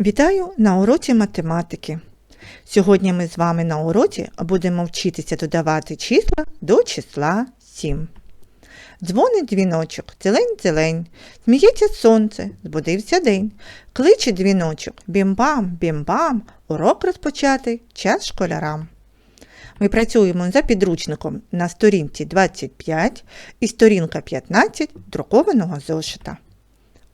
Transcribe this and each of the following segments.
Вітаю на уроці математики. Сьогодні ми з вами на уроці будемо вчитися додавати числа до числа 7. Дзвонить дзвіночок, зелень-зелень, сміється сонце, збудився день. Кличе дзвіночок, бім-бам, бім-бам, урок розпочати, час школярам. Ми працюємо за підручником на сторінці 25 і сторінка 15 друкованого зошита.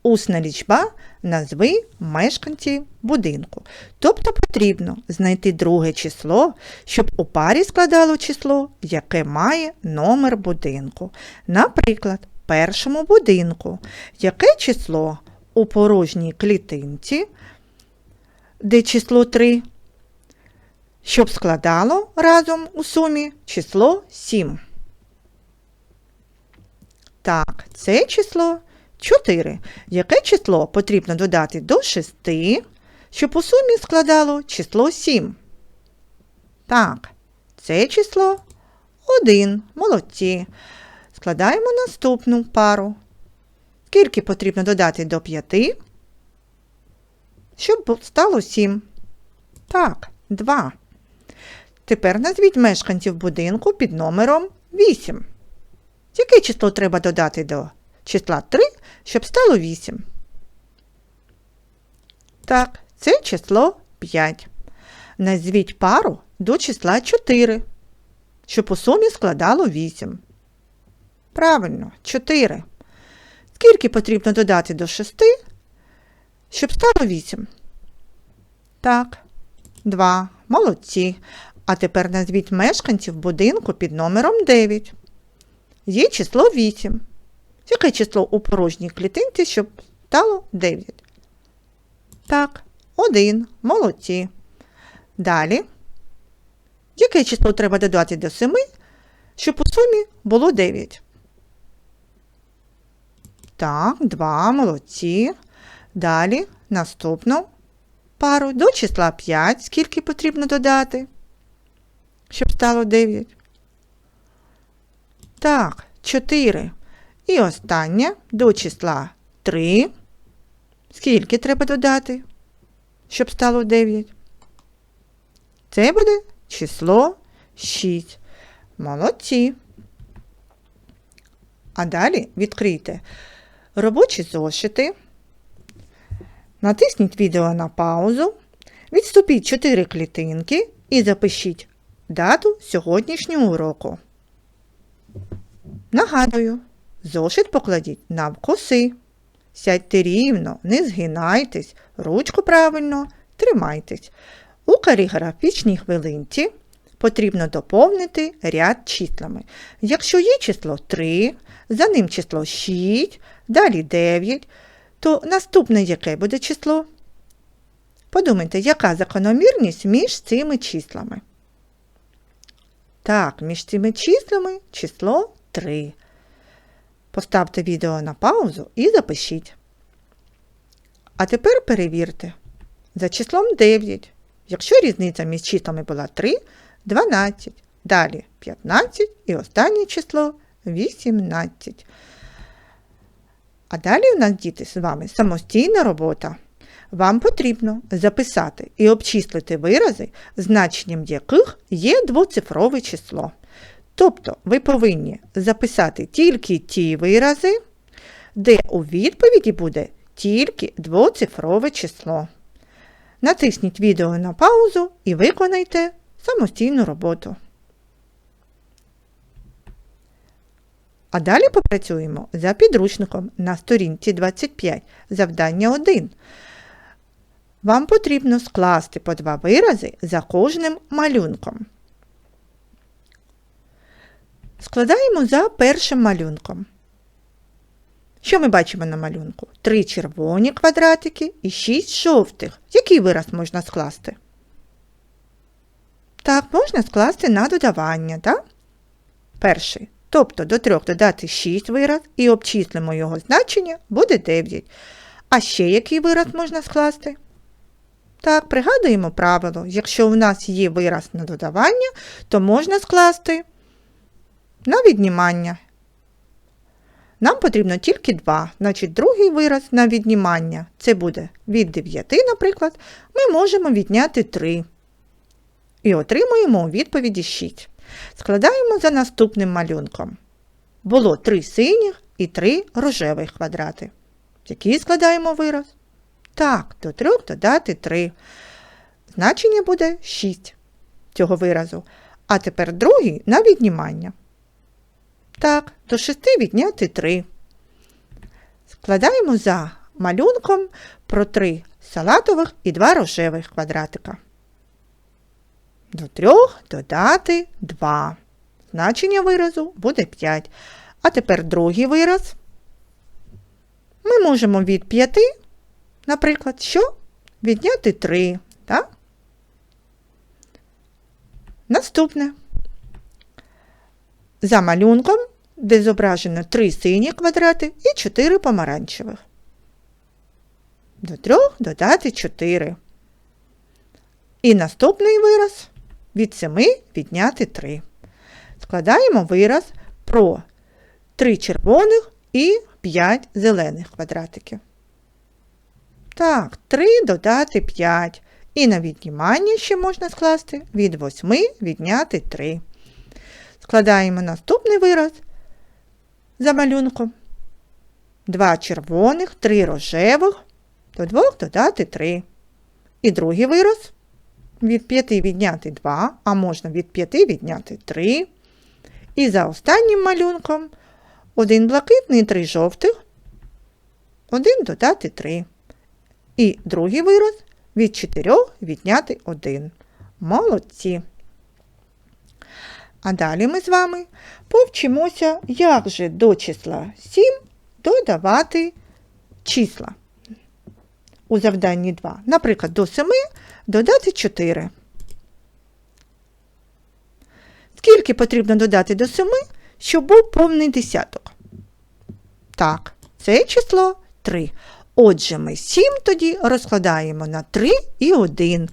Усна лічба назви мешканців будинку. Тобто потрібно знайти друге число, щоб у парі складало число, яке має номер будинку. Наприклад, першому будинку, яке число у порожній клітинці, де число 3, щоб складало разом у сумі число 7. Так, це число 4. Яке число потрібно додати до 6, щоб у сумі складало число 7? Так, це число 1. Молодці. Складаємо наступну пару. Скільки потрібно додати до 5, щоб стало 7? Так, 2. Тепер назвіть мешканців будинку під номером 8. Яке число треба додати до числа 3, щоб стало 8. Так, це число 5. Назвіть пару до числа 4, щоб у сумі складало 8. Правильно, 4. Скільки потрібно додати до 6, щоб стало 8? Так, 2. Молодці. А тепер назвіть мешканців будинку під номером 9. Є число 8. Яке число у порожній клітинці, щоб стало 9? Так, 1. Молодці. Далі. Яке число треба додати до 7, щоб у сумі було 9? Так, 2. Молодці. Далі наступну пару до числа 5. Скільки потрібно додати, щоб стало 9? Так, 4. І останнє до числа 3. Скільки треба додати, щоб стало 9? Це буде число 6. Молодці. А далі відкрийте робочі зошити. Натисніть відео на паузу. Відступіть 4 клітинки і запишіть дату сьогоднішнього уроку. Нагадую. Зошит покладіть навкоси. Сядьте рівно, не згинайтесь, ручку правильно тримайтесь. У каліграфічній хвилинці потрібно доповнити ряд числами. Якщо є число 3, за ним число 6, далі 9, то наступне яке буде число? Подумайте, яка закономірність між цими числами? Так, між цими числами число 3. Поставте відео на паузу і запишіть. А тепер перевірте. За числом 9. Якщо різниця між числами була 3, 12, далі 15 і останнє число 18. А далі у нас, діти, з вами самостійна робота. Вам потрібно записати і обчислити вирази, значенням яких є двоцифрове число. Тобто ви повинні записати тільки ті вирази, де у відповіді буде тільки двоцифрове число. Натисніть відео на паузу і виконайте самостійну роботу. А далі попрацюємо за підручником на сторінці 25, завдання 1. Вам потрібно скласти по два вирази за кожним малюнком. Складаємо за першим малюнком. Що ми бачимо на малюнку? Три червоні квадратики і шість жовтих. Який вираз можна скласти? Так, можна скласти на додавання, так? Перший. Тобто до трьох додати 6 вираз і обчислимо його значення, буде 9. А ще який вираз можна скласти? Так, пригадуємо правило. Якщо у нас є вираз на додавання, то можна скласти на віднімання. Нам потрібно тільки 2, значить другий вираз на віднімання це буде від 9, наприклад, ми можемо відняти 3. І отримуємо у відповіді 6. Складаємо за наступним малюнком. Було 3 синіх і 3 рожевих квадрати. Який складаємо вираз? Так, до 3 додати 3. Значення буде 6 цього виразу. А тепер другий на віднімання. Так, до 6 відняти 3. Складаємо за малюнком про 3 салатових і 2 рожевих квадратика. До 3 додати 2. Значення виразу буде 5. А тепер другий вираз. Ми можемо від 5, наприклад, що? Відняти 3. Так? Наступне. За малюнком, де зображено 3 сині квадрати і 4 помаранчевих. До 3 додати 4. І наступний вираз від 7 відняти 3. Складаємо вираз про 3 червоних і 5 зелених квадратиків. Так, 3 додати 5. І на віднімання ще можна скласти від 8 відняти 3. Складаємо наступний вираз за малюнком. 2 червоних, 3 рожевих, до 2 додати 3. І другий вираз від 5 відняти 2, а можна від 5 відняти 3. І за останнім малюнком один блакитний, 3 жовтих, 1 додати 3. І другий вираз від 4 відняти 1. Молодці. А далі ми з вами повчимося, як же до числа 7 додавати числа у завданні 2. Наприклад, до 7 додати 4. Скільки потрібно додати до 7, щоб був повний десяток? Так, це число 3. Отже, ми 7 тоді розкладаємо на 3 і 1.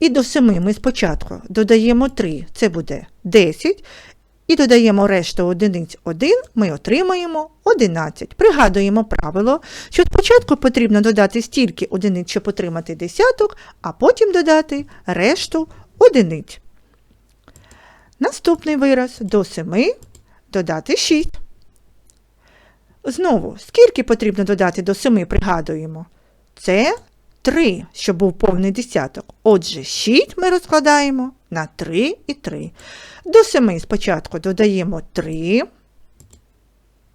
І до 7 ми спочатку додаємо 3, це буде 10. І додаємо решту одиниць 1, ми отримаємо 11. Пригадуємо правило, що спочатку потрібно додати стільки одиниць, щоб отримати десяток, а потім додати решту одиниць. Наступний вираз до 7 додати 6. Знову, скільки потрібно додати до 7, пригадуємо. Це 3, щоб був повний десяток. Отже, 6 ми розкладаємо на 3 і 3. До 7 спочатку додаємо 3,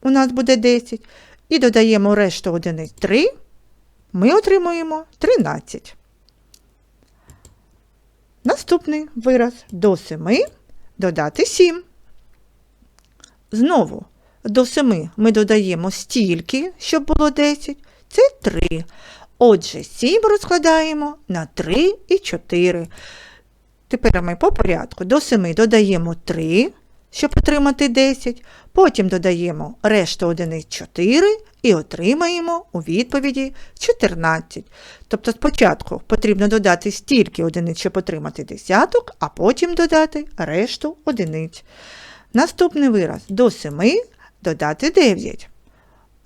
у нас буде 10. І додаємо решту одиниць 3, ми отримуємо 13. Наступний вираз до 7 додати 7. Знову до 7 ми додаємо стільки, щоб було 10. Це 3. Отже, 7 розкладаємо на 3 і 4. Тепер ми по порядку до 7 додаємо 3, щоб отримати 10. Потім додаємо решту одиниць 4 і отримаємо у відповіді 14. Тобто спочатку потрібно додати стільки одиниць, щоб отримати десяток, а потім додати решту одиниць. Наступний вираз до 7 додати 9.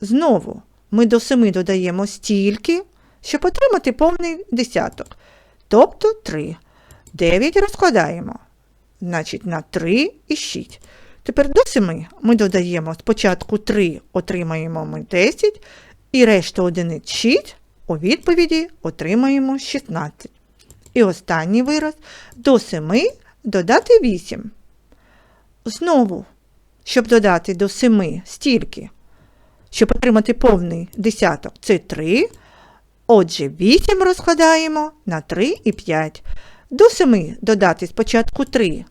Знову ми до 7 додаємо стільки, щоб отримати повний десяток. Тобто 3. 9 розкладаємо. Значить, на 3 і 6. Тепер до 7 ми додаємо спочатку 3, отримаємо ми 10, і решту одиниць 6, у відповіді отримаємо 16. І останній вираз до 7 додати 8. Знову, щоб додати до 7 стільки, щоб отримати повний десяток, це 3. Отже, 8 розкладаємо на 3 і 5. До 7 додати спочатку 3.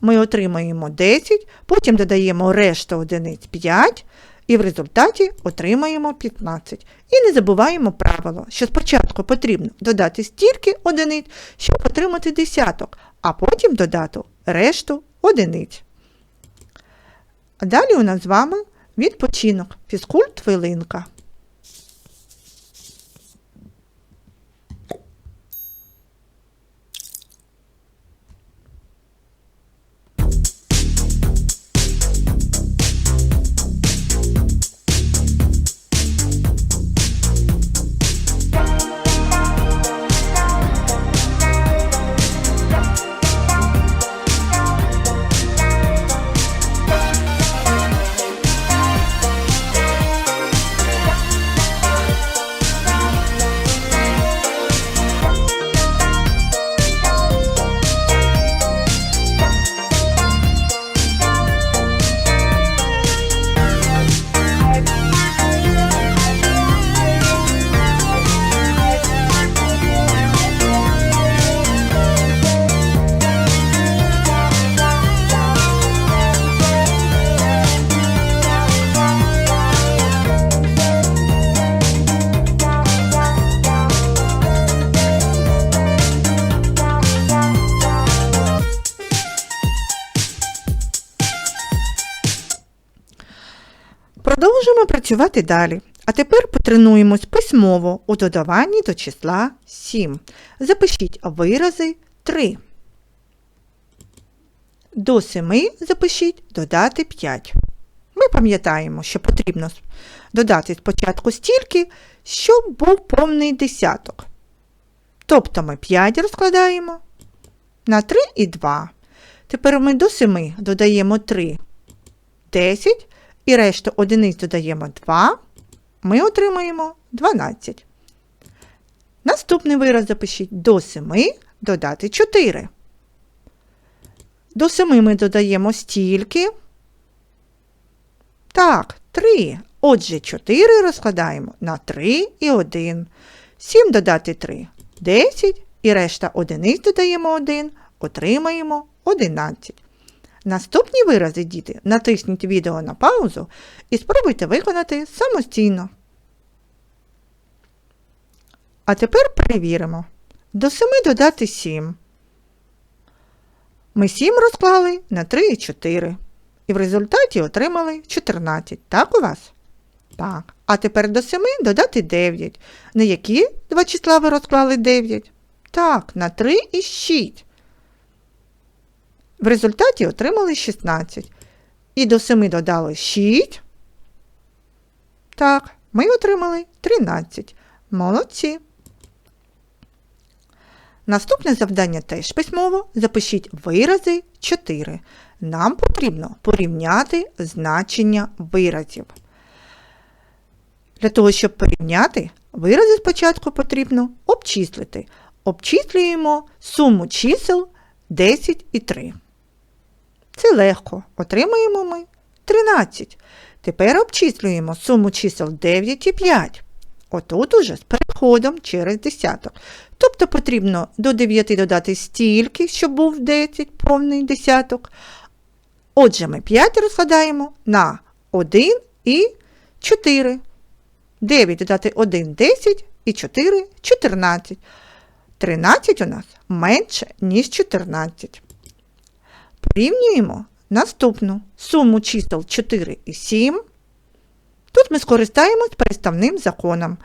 Ми отримаємо 10, потім додаємо решту одиниць 5, і в результаті отримаємо 15. І не забуваємо правило, що спочатку потрібно додати стільки одиниць, щоб отримати десяток, а потім додати решту одиниць. Далі у нас з вами відпочинок, фізкульт хвилинка. Продовжуємо працювати далі. А тепер потренуємось письмово у додаванні до числа 7. Запишіть вирази 3. До 7 запишіть додати 5. Ми пам'ятаємо, що потрібно додати спочатку стільки, щоб був повний десяток. Тобто ми 5 розкладаємо на 3 і 2. Тепер ми до 7 додаємо 3, 10 і решту одиниць додаємо 2, ми отримаємо 12. Наступний вираз запишіть до 7 додати 4. До 7 ми додаємо стільки. Так, 3. Отже, 4 розкладаємо на 3 і 1. 7 додати 3 10 і решта одиниць додаємо 1, отримаємо 11. Наступні вирази, діти, натисніть відео на паузу і спробуйте виконати самостійно. А тепер перевіримо. До 7 додати 7. Ми 7 розклали на 3 і 4. І в результаті отримали 14. Так у вас? Так. А тепер до 7 додати 9. На які два числа ви розклали 9? Так, на 3 і 6. В результаті отримали 16. І до 7 додали 6. Так, ми отримали 13. Молодці. Наступне завдання теж письмово. Запишіть вирази 4. Нам потрібно порівняти значення виразів. Для того, щоб порівняти, вирази спочатку потрібно обчислити. Обчислюємо суму чисел 10 і 3. Це легко. Отримаємо ми 13. Тепер обчислюємо суму чисел 9 і 5. Отут уже з переходом через десяток. Тобто потрібно до 9 додати стільки, щоб був 10 повний десяток. Отже, ми 5 розкладаємо на 1 і 4. 9 додати 1 10 і 4 14. 13 у нас менше, ніж 14. Порівнюємо наступну суму чисел 4 і 7. Тут ми скористаємось переставним законом.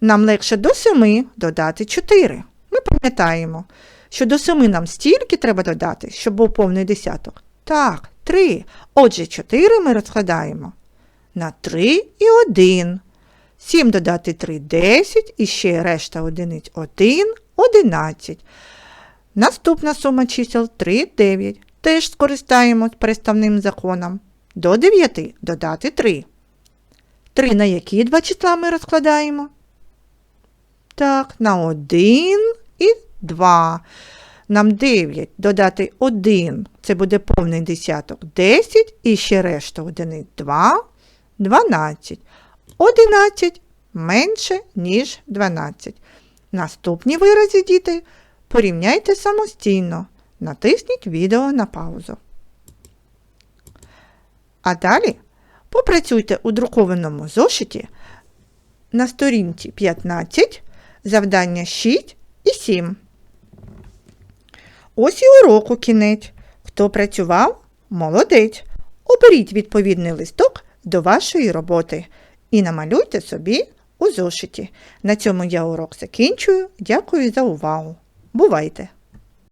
Нам легше до 7 додати 4. Ми пам'ятаємо, що до 7 нам стільки треба додати, щоб був повний десяток. Так, 3. Отже, 4 ми розкладаємо на 3 і 1. 7 додати 3 10 і ще решта одиниць 1 11. Наступна сума чисел 3 9. Теж скористаємось переставним законом. До 9 додати 3. 3 на які два числа ми розкладаємо? Так, на 1 і 2. Нам 9 додати 1, це буде повний десяток 10 і ще решта одиниць 2, 12. 11 менше, ніж 12. Наступні вирази, діти, порівняйте самостійно. Натисніть відео на паузу. А далі попрацюйте у друкованому зошиті на сторінці 15, завдання 6 і 7. Ось і уроку кінець. Хто працював? Молодець. Оберіть відповідний листок до вашої роботи і намалюйте собі у зошиті. На цьому я урок закінчую. Дякую за увагу. Бувайте!